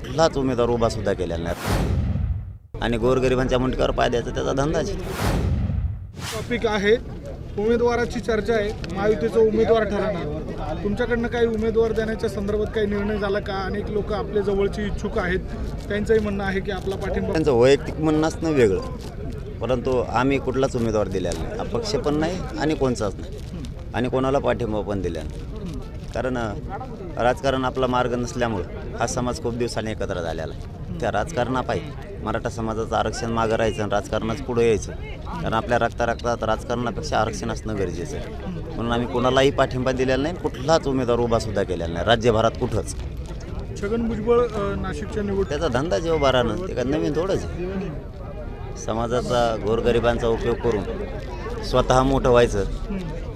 कुठलाच उमेदवार उभा सुद्धा केलेला नाही आणि गोरगरिबांच्या मुंडक्यावर पाय द्यायचा त्याचा धंदाच. टॉपिक आहे उमेदवाराची चर्चा आहे महायुतीचा उमेदवार ठरवणार तुमच्याकडनं काही उमेदवार देण्याच्या संदर्भात काही निर्णय झाला का? अनेक लोक आपल्या जवळचे इच्छुक आहेत. त्यांचंही म्हणणं आहे की आपला पाठिंबा त्यांचं वैयक्तिक म्हणणं असणं वेगळं. परंतु आम्ही कुठलाच उमेदवार दिलेला नाही. अपक्ष पण नाही आणि कोणचाच नाही. आणि कोणाला पाठिंबा पण दिला नाही. कारण राजकारण आपला मार्ग नसल्यामुळं हा समाज खूप दिवसांनी एकत्र झालेला आहे. त्या राजकारणापायी मराठा समाजाचं आरक्षण मागं राहायचं आणि राजकारणाच पुढे यायचं. कारण आपल्या रक्ता रक्तात राजकारणापेक्षा आरक्षण असणं गरजेचं आहे. म्हणून आम्ही कोणालाही पाठिंबा दिलेला नाही कुठलाच उमेदवार उभा सुद्धा केलेला नाही. राज्यभरात कुठंच. छगन भुजबळ नाशिकच्या निवड त्याचा धंदा जे उभा राहणं ते काय नवीन थोडंच आहे. समाजाचा गोरगरिबांचा उपयोग करून स्वतः मोठं व्हायचं.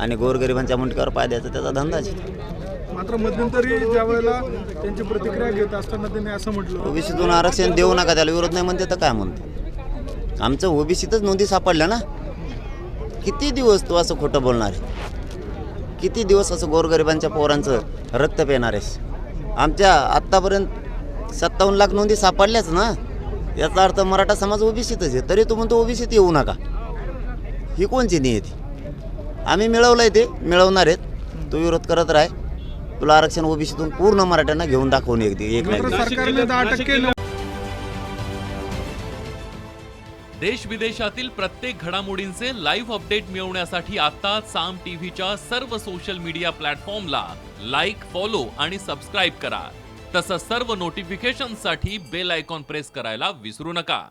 आणि गोरगरिबांच्या मुंडक्यावर पाय द्यायचा त्याचा धंदाच आहे. मात्र मध्यंतरी ज्या वेळेला त्यांची प्रतिक्रिया घेत असताना त्यांनी असं म्हटलं. ओबीसीतून आरक्षण देऊ नका त्याला विरोध नाही म्हणते तर काय म्हणते? आमचं ओबीसीतच नोंदी सापडल्या ना? किती दिवस तू असं खोटं बोलणार आहे? किती दिवस असं गोरगरिबांच्या पोरांचं रक्त पेणार आहेस? आमच्या आत्तापर्यंत सत्तावन्न लाख नोंदी सापडल्याच ना? याचा अर्थ मराठा समाज ओबीसीतच आहे. तरी तू म्हणतो ओबीसीत येऊ नका. ही कोणची नियती? आम्ही मिळवलं आहे ते मिळवणार आहेत. तू विरोध करत राह. तुला आरक्षण ओबीसीतून पूर्ण मराठ्यांना घेऊन दाखवून एक एक देश विदेशातील प्रत्येक घडामोडींचे लाईव्ह अपडेट मिळवण्यासाठी आता साम टीव्हीच्या सर्व सोशल मीडिया प्लॅटफॉर्मला लाईक फॉलो आणि सबस्क्राईब करा. तसंच सर्व नोटिफिकेशनसाठी बेल आयकॉन प्रेस करायला विसरू नका.